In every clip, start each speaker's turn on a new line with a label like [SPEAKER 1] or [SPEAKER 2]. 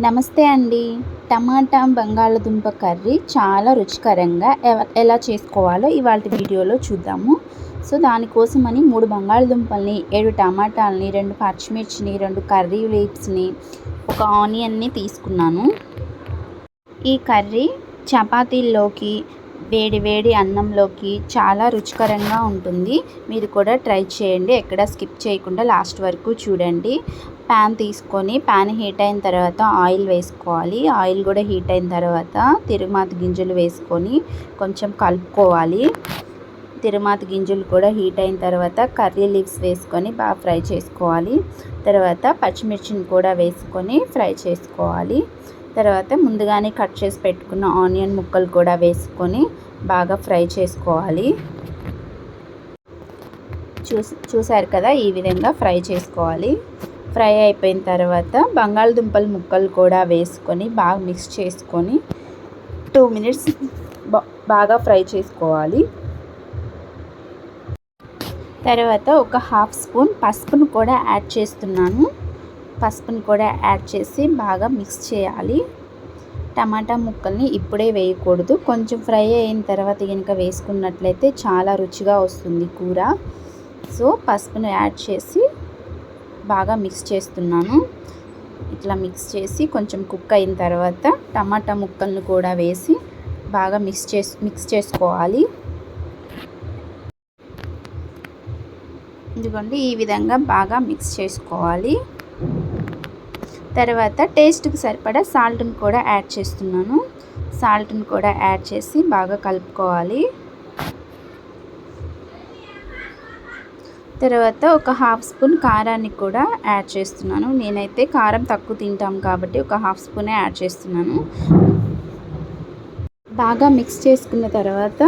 [SPEAKER 1] నమస్తే అండి. టమాటా బంగాళదుంప కర్రీ చాలా రుచికరంగా ఎవ- ఎలా చేసుకోవాలో ఇవాళ వీడియోలో చూద్దాము. సో దానికోసమని మూడు బంగాళదుంపల్ని ఏడు టమాటాలని రెండు పచ్చిమిర్చిని రెండు కర్రీ లీవ్స్ని ఒక ఆనియన్ని తీసుకున్నాను. ఈ కర్రీ చపాతీల్లోకి వేడి వేడి అన్నంలోకి చాలా రుచికరంగా ఉంటుంది. మీరు కూడా ట్రై చేయండి. ఎక్కడ స్కిప్ చేయకుండా లాస్ట్ వరకు చూడండి. ప్యాన్ తీసుకొని ప్యాన్ హీట్ అయిన తర్వాత ఆయిల్ వేసుకోవాలి. ఆయిల్ కూడా హీట్ అయిన తర్వాత తిరుమాత గింజలు వేసుకొని కొంచెం కలుపుకోవాలి. తిరుమాత గింజలు కూడా హీట్ అయిన తర్వాత కర్రీ లీవ్స్ వేసుకొని బాగా ఫ్రై చేసుకోవాలి. తర్వాత పచ్చిమిర్చిని కూడా వేసుకొని ఫ్రై చేసుకోవాలి. తర్వాత ముందుగానే కట్ చేసి పెట్టుకున్న ఆనియన్ ముక్కలు కూడా వేసుకొని బాగా ఫ్రై చేసుకోవాలి. చూసి చూసారు కదా? ఈ విధంగా ఫ్రై చేసుకోవాలి. ఫ్రై అయిపోయిన తర్వాత బంగాళదుంపల ముక్కలు కూడా వేసుకొని బాగా మిక్స్ చేసుకొని టూ మినిట్స్ బాగా ఫ్రై చేసుకోవాలి. తర్వాత ఒక హాఫ్ స్పూన్ పసుపును కూడా యాడ్ చేస్తున్నాను. పసుపును కూడా యాడ్ చేసి బాగా మిక్స్ చేయాలి. టమాటా ముక్కల్ని ఇప్పుడే వేయకూడదు. కొంచెం ఫ్రై అయిన తర్వాత కనుక వేసుకున్నట్లయితే చాలా రుచిగా వస్తుంది కూర. సో పసుపును యాడ్ చేసి బాగా మిక్స్ చేస్తున్నాను. ఇట్లా మిక్స్ చేసి కొంచెం కుక్ అయిన తర్వాత టమాటా ముక్కలను కూడా వేసి బాగా మిక్స్ చేసి మిక్స్ చేసుకోవాలి. ఎందుకంటే ఈ విధంగా బాగా మిక్స్ చేసుకోవాలి. తర్వాత టేస్ట్కి సరిపడా సాల్ట్ని కూడా యాడ్ చేస్తున్నాను. సాల్ట్ని కూడా యాడ్ చేసి బాగా కలుపుకోవాలి. తర్వాత ఒక హాఫ్ స్పూన్ కారాన్ని కూడా యాడ్ చేస్తున్నాను. నేనైతే కారం తక్కువ తింటాం కాబట్టి ఒక హాఫ్ స్పూనే యాడ్ చేస్తున్నాను. బాగా మిక్స్ చేసుకున్న తర్వాత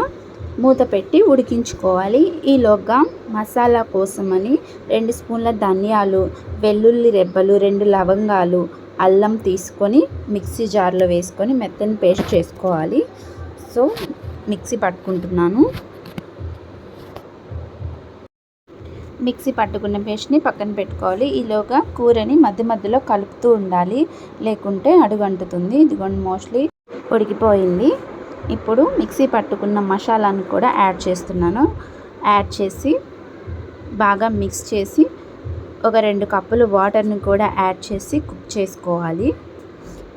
[SPEAKER 1] మూత పెట్టి ఉడికించుకోవాలి. ఈలోగా మసాలా కోసమని రెండు స్పూన్ల ధనియాలు వెల్లుల్లి రెబ్బలు రెండు లవంగాలు అల్లం తీసుకొని మిక్సీ జార్లో వేసుకొని మెత్తని పేస్ట్ చేసుకోవాలి. So mixie పట్టుకుంటున్నాను. మిక్సీ పట్టుకున్న పేస్ట్ని పక్కన పెట్టుకోవాలి. ఈలోగా కూరని మధ్య మధ్యలో కలుపుతూ ఉండాలి. లేకుంటే అడుగంటుతుంది. ఇదిగోండి మోస్ట్లీ ఉడికిపోయింది. ఇప్పుడు మిక్సీ పట్టుకున్న మసాలాను కూడా యాడ్ చేస్తున్నాను. యాడ్ చేసి బాగా మిక్స్ చేసి ఒక రెండు కప్పులు వాటర్ని కూడా యాడ్ చేసి కుక్ చేసుకోవాలి.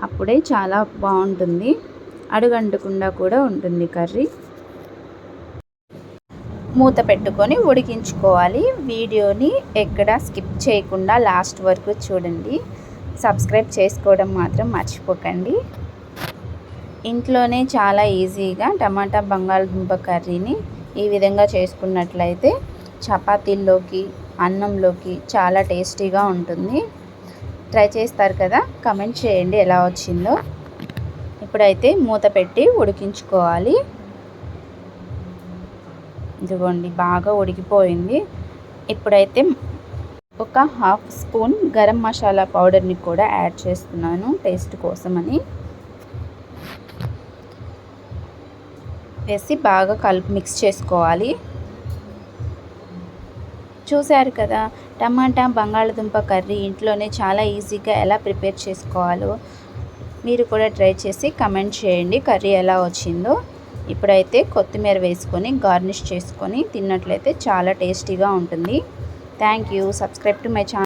[SPEAKER 1] అప్పుడే చాలా బాగుంటుంది. అడుగంటకుండా కూడా ఉంటుంది కర్రీ. మూత పెట్టుకొని ఉడికించుకోవాలి. వీడియోని ఎక్కడ స్కిప్ చేయకుండా లాస్ట్ వరకు చూడండి. సబ్స్క్రైబ్ చేసుకోవడం మాత్రం మర్చిపోకండి. ఇంట్లోనే చాలా ఈజీగా టమాటా బంగాళదుంప కర్రీని ఈ విధంగా చేసుకున్నట్లయితే చపాతీల్లోకి అన్నంలోకి చాలా టేస్టీగా ఉంటుంది. ట్రై చేస్తారు కదా? కమెంట్ చేయండి ఎలా వచ్చిందో. ఇప్పుడైతే మూత పెట్టి ఉడికించుకోవాలి. ఇదిగోండి బాగా ఉడికిపోయింది. ఇప్పుడైతే ఒక హాఫ్ స్పూన్ గరం మసాలా పౌడర్ని కూడా యాడ్ చేస్తున్నాను టేస్ట్ కోసమని. వేసి బాగా కలుపు మిక్స్ చేసుకోవాలి. చూశారు కదా టమాటా బంగాళదుంప కర్రీ ఇంట్లోనే చాలా ఈజీగా ఎలా ప్రిపేర్ చేసుకోవాలో మీరు కూడా ట్రై చేసి కమెంట్ చేయండి కర్రీ ఎలా వచ్చిందో. ఇప్పుడైతే కొత్తిమీర వేసుకొని గార్నిష్ చేసుకొని తిన్నట్లయితే చాలా టేస్టీగా ఉంటుంది. Thank you subscribe to my channel